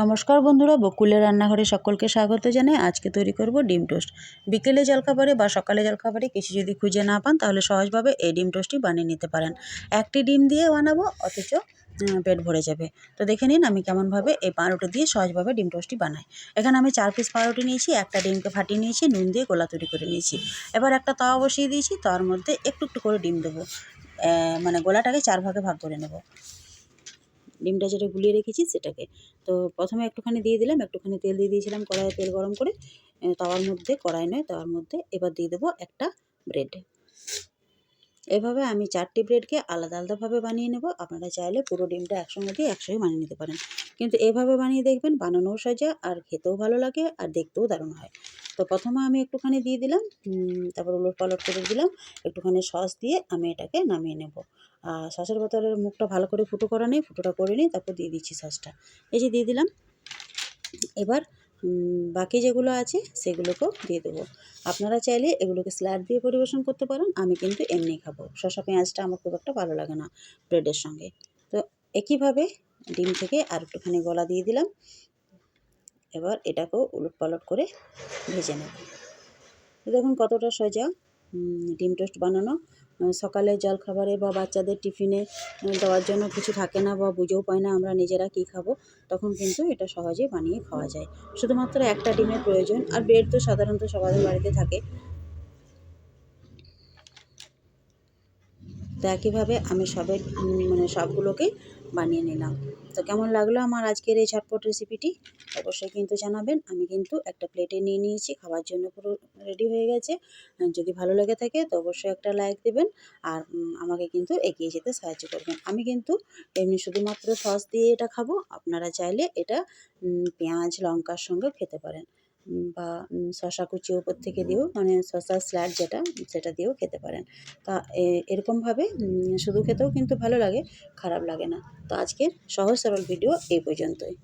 নমস্কার বন্ধুরা, বকুলের রান্নাঘরে সকলকে স্বাগত জানাই আজকে তৈরি করব ডিম টোস্ট। বিকেলে জলখাবারে বা সকালে জলখাবারে কিছু যদি খুঁজে না পান, তাহলে সহজভাবে এই ডিম টোস্টটি বানিয়ে নিতে পারেন। একটি ডিম দিয়ে বানাবো, অথচ পেট ভরে যাবে। তো দেখে নিন আমি কেমনভাবে এই পাউরুটি দিয়ে সহজভাবে ডিম টোস্টটি বানাই। এখানে আমি চার পিস পাউরুটি নিয়েছি, একটা ডিমকে ফাটিয়ে নিয়েছি, নুন দিয়ে গোলা তৈরি করে নিয়েছি। এবার একটা তাওয়া বসিয়ে দিয়েছি, তার মধ্যে একটু একটু করে ডিম দেবো। মানে গোলাটাকে চার ভাগে ভাগ করে নেব। ডিমটা যেটা গুলিয়ে রেখেছি সেটাকে। তো প্রথমে একটুখানি দিয়ে দিলাম, একটুখানি তেল দিয়ে দিয়েছিলাম কড়াইয়ে তেল গরম করে। তাওয়ার মধ্যে কড়াই নয়, তাওয়ার মধ্যে এবার দিয়ে দেবো একটা ব্রেড। এভাবে আমি চারটি ব্রেডকে আলাদা আলাদাভাবে বানিয়ে নেব। আপনারা চাইলে পুরো ডিমটা একসঙ্গে দিয়ে একসঙ্গে বানিয়ে নিতে পারেন। কিন্তু এভাবে বানিয়ে দেখবেন বানানোও সাজা আর খেতেও ভালো লাগে আর দেখতেও দারুণ হয়। তো প্রথমে আমি একটুখানি দিয়ে দিলাম তারপর উলট পালট করে দিলাম। একটুখানি সস দিয়ে আমি এটাকে নামিয়ে নেব। আর সসের বোতলের মুখটা ভালো করে ফুটো করা নেই, ফুটোটা করে নিই তারপর দিয়ে দিচ্ছি সসটা। এই যে দিয়ে দিলাম। এবার বাকি যেগুলো আছে সেগুলোকেও দিয়ে দেবো। আপনারা চাইলে এগুলোকে স্যালাড দিয়ে পরিবেশন করতে পারেন, আমি কিন্তু এমনি খাব। শসা, পেঁয়াজটা আমার খুব একটা ভালো লাগে না ব্রেডের সঙ্গে। তো একইভাবে ডিম থেকে আর একটুখানি গলা দিয়ে দিলাম। এবার এটাকেও উলট পালট করে ভেজে নেব। দেখুন কতটা সোজা ডিম টোস্ট বানানো। সকালে জলখাবারে বা বাচ্চাদের টিফিনে দেওয়ার জন্য কিছু থাকে না বা বুঝেও পাই না, আমরা নিজেরা কী খাব? তখন কিন্তু এটা সহজেই বানিয়ে খাওয়া যায়। শুধুমাত্র একটা ডিমের প্রয়োজন, আর ব্রেড তো সাধারণত সবার বাড়িতে থাকে। তো একইভাবে আমি সবের মানে সবগুলোকেই বানিয়ে নিলাম। তো কেমন লাগল আমার আজকের এই ঝটপট রেসিপিটি অবশ্যই কিন্তু জানাবেন। আমি কিন্তু একটা প্লেটে নিয়ে নিয়েছি খাওয়ার জন্য পুরো রেডি হয়ে গেছে। যদি ভালো লেগে থাকে তো অবশ্যই একটা লাইক দেবেন আর আমাকে কিন্তু এগিয়ে যেতে সাহায্য করবেন। আমি কিন্তু এমনি শুধুমাত্র সস দিয়ে এটা খাব। আপনারা চাইলে এটা পেঁয়াজ, লঙ্কার সঙ্গে খেতে পারেন। বা শশা কুচি ওপর থেকে দিয়েও মানে শশার স্ল্যাড যেটা, সেটা দিয়েও খেতে পারেন। তা এরকমভাবে শুধু খেতেও কিন্তু ভালো লাগে, খারাপ লাগে না। তো আজকের সহজ সরল ভিডিও এই পর্যন্তই।